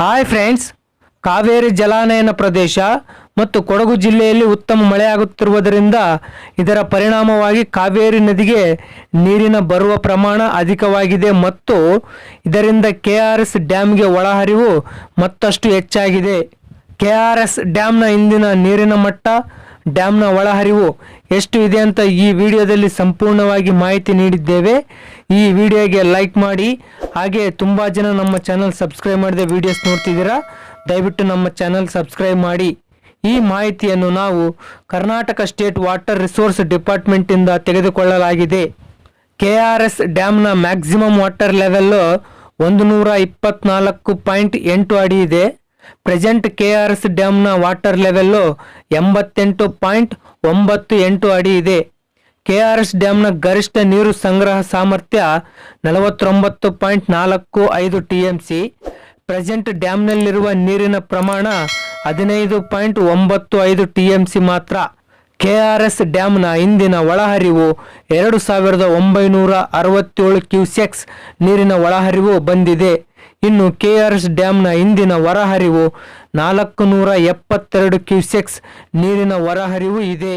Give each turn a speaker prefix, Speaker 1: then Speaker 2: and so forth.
Speaker 1: Hi friends Kaveri ಜಲಾನಯನ ಪ್ರದೇಶ ಮತ್ತು ಕೊಡಗು ಜಿಲ್ಲೆಯಲ್ಲಿ ಉತ್ತಮ ಮಳೆಯಾಗುತ್ತಿರುವುದರಿಂದ ಇದರ ಪರಿಣಾಮವಾಗಿ ಕಾವೇರಿ ನದಿಗೆ ನೀರಿನ ಬರುವ ಪ್ರಮಾಣ ಅಧಿಕವಾಗಿದೆ ಮತ್ತು ಇದರಿಂದ ಕೆ ಆರ್ ಎಸ್ ಡ್ಯಾಮ್ಗೆ ಒಳಹರಿವು ಮತ್ತಷ್ಟು ಹೆಚ್ಚಾಗಿದೆ. ಕೆ ಆರ್ ಎಸ್ ಡ್ಯಾಮ್ನ ಇಂದಿನ ನೀರಿನ ಮಟ್ಟ ಡ್ಯಾಮ್ನ ಒಳಹರಿವು ಎಷ್ಟು ಇದೆ ಅಂತ ಈ ವಿಡಿಯೋದಲ್ಲಿ ಸಂಪೂರ್ಣವಾಗಿ ಮಾಹಿತಿ ನೀಡಿದ್ದೇವೆ. ಈ ವಿಡಿಯೋಗೆ ಲೈಕ್ ಮಾಡಿ, ಹಾಗೆ ತುಂಬ ಜನ ನಮ್ಮ ಚಾನಲ್ ಸಬ್ಸ್ಕ್ರೈಬ್ ಮಾಡಿದೆ ವಿಡಿಯೋಸ್ ನೋಡ್ತಿದ್ದೀರಾ? ದಯವಿಟ್ಟು ನಮ್ಮ ಚಾನಲ್ ಸಬ್ಸ್ಕ್ರೈಬ್ ಮಾಡಿ. ಈ ಮಾಹಿತಿಯನ್ನು ನಾವು ಕರ್ನಾಟಕ ಸ್ಟೇಟ್ ವಾಟರ್ ರಿಸೋರ್ಸ್ ಡಿಪಾರ್ಟ್ಮೆಂಟಿಂದ ತೆಗೆದುಕೊಳ್ಳಲಾಗಿದೆ. ಕೆ ಆರ್ ಎಸ್ ಡ್ಯಾಮ್ನ ಮ್ಯಾಕ್ಸಿಮಮ್ ವಾಟರ್ ಲೆವೆಲ್ಲು ಒಂದು ನೂರ ಇಪ್ಪತ್ತ್ನಾಲ್ಕು ಪಾಯಿಂಟ್ ಎಂಟು ಅಡಿ ಇದೆ. ಪ್ರೆಸೆಂಟ್ ಕೆ ಆರ್ ಎಸ್ ಡ್ಯಾಮ್ನ ವಾಟರ್ ಲೆವೆಲ್ಲು ಎಂಬತ್ತೆಂಟು ಪಾಯಿಂಟ್ ಒಂಬತ್ತು ಎಂಟು ಅಡಿ ಇದೆ. ಕೆ ಆರ್ ಎಸ್ ಡ್ಯಾಮ್ನ ಗರಿಷ್ಠ ನೀರು ಸಂಗ್ರಹ ಸಾಮರ್ಥ್ಯ ನಲವತ್ತೊಂಬತ್ತು ಪಾಯಿಂಟ್ ನಾಲ್ಕು ಐದು ಟಿ ಎಂ ಸಿ ಪ್ರೆಸೆಂಟ್ ಡ್ಯಾಮ್ನಲ್ಲಿರುವ ನೀರಿನ ಪ್ರಮಾಣ ಹದಿನೈದು ಪಾಯಿಂಟ್ ಒಂಬತ್ತು ಐದು ಟಿ ಎಂ ಸಿ ಮಾತ್ರ. ಕೆ ಆರ್ ಎಸ್ ಡ್ಯಾಮ್ನ ಇಂದಿನ ಒಳಹರಿವು ಎರಡು ಸಾವಿರದ ಒಂಬೈನೂರ ಅರವತ್ತೇಳು ಕ್ಯೂಸೆಕ್ಸ್ ನೀರಿನ ಒಳಹರಿವು ಬಂದಿದೆ. ಇನ್ನು ಕೆಆರ್ಎಸ್ ಆರ್ ಎಸ್ ಡ್ಯಾಮ್ನ ಇಂದಿನ ಹೊರಹರಿವು ನಾಲ್ಕು ನೂರ ಎಪ್ಪತ್ತೆರಡು ಕ್ಯೂಸೆಕ್ಸ್ ನೀರಿನ ಹೊರಹರಿವು ಇದೆ.